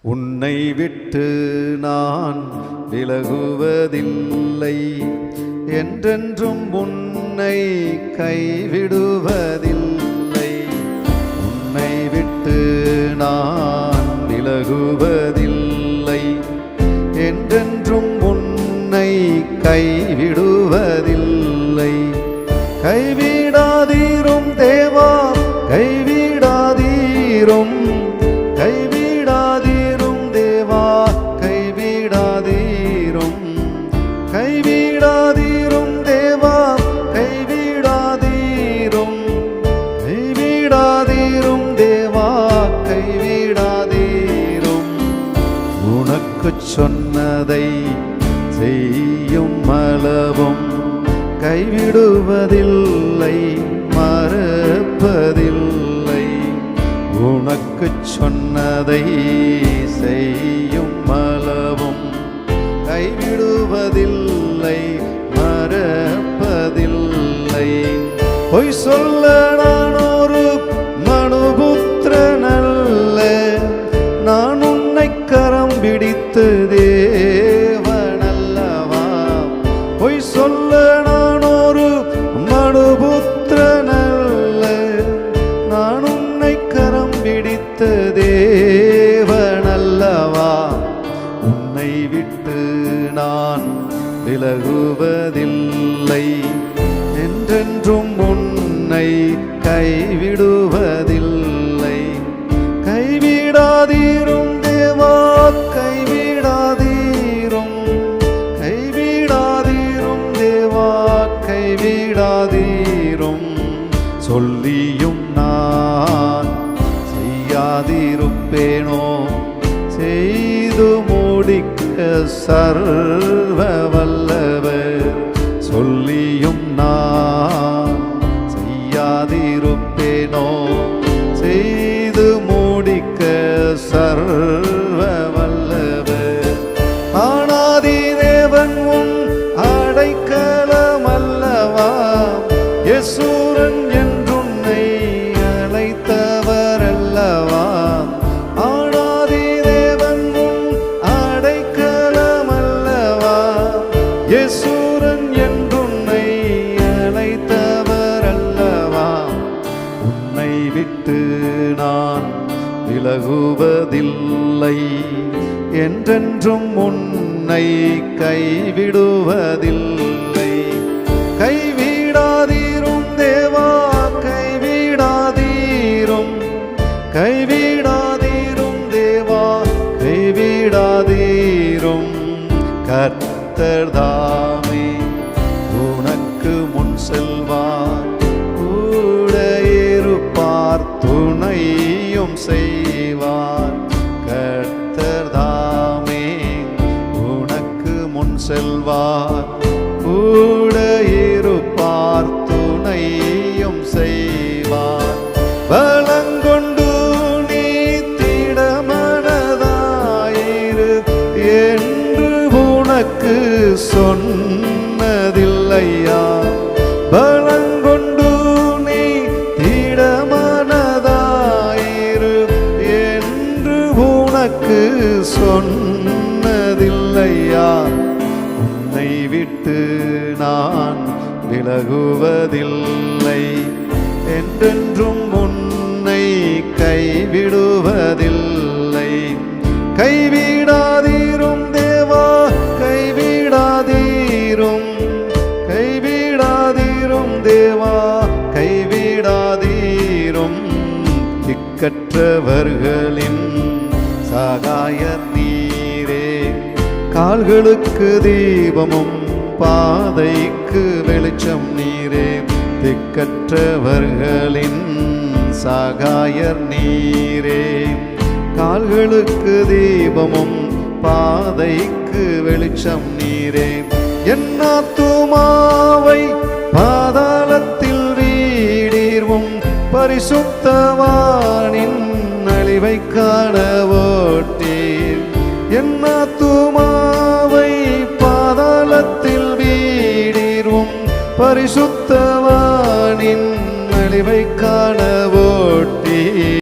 உன்னை விட்டு நான் விலகுவதில்லை. என்றென்றும் உன்னை கைவிடுவதில்லை. உன்னை விட்டு நான் விலகுவதில்லை. என்றென்றும் உன்னை கைவிடுவதில்லை. கைவிடாதீரும் தேவா கைவிடாதீரும் உனக்கு சொன்னதை செய்யும் அளவும் கைவிடுவதில்லை மறப்பதில்லை. உனக்கு சொன்னதை செய்யும் அளவும் கைவிடுவதில்லை மறப்பதில்லை. பொய் சொல்ல நான் விலகுவதில்லை. என்றென்றும் உன்னை கைவிடுவதில்லை. கைவிடாதீரும் தேவா கைவிடாதீரும். கைவிடாதீரும் தேவா கைவிடாதீரும். சொல்லியும் நான் செய்யாதிருப்பேனோ. செய்து முடிக்க சர்வ காதிருப்பேனோ செய்து முடிக்க சர்வ வல்லவர் ஆனாதி தேவன் உன் அடைக்க என்றென்றும் உன்னை கைவிடுவதில்லை. கைவிடாதீரும் தேவா கைவிடாதீரும். கைவிடாதீரும் தேவா கைவிடாதீரும். கர்த்தர் தாமே உனக்கு முன் செல்வார். கூட இருப்பார் துணையும் செய்வார் உனக்கு சொன்னதில்லையா? பலங்கொண்டு நீ திடமனதாயிரு என்று உனக்கு சொன்னதில்லையா? உன்னை விட்டு நான் விலகுவதில்லை. என்றென்றும் உன்னை கைவிடுவதில்லை. கைவிடாதீரும் நீரும் திக்கற்றவர்களின் சகாயர் நீரே. கால்களுக்கு தீபமும் பாதைக்கு வெளிச்சம் நீரே. திக்கற்றவர்களின் சகாயர் நீரே. கால்களுக்கு தீபமும் பாதைக்கு வெளிச்சம் நீரே. என்னாத்துமாவை பரிசுத்தவானின் அழிவை காண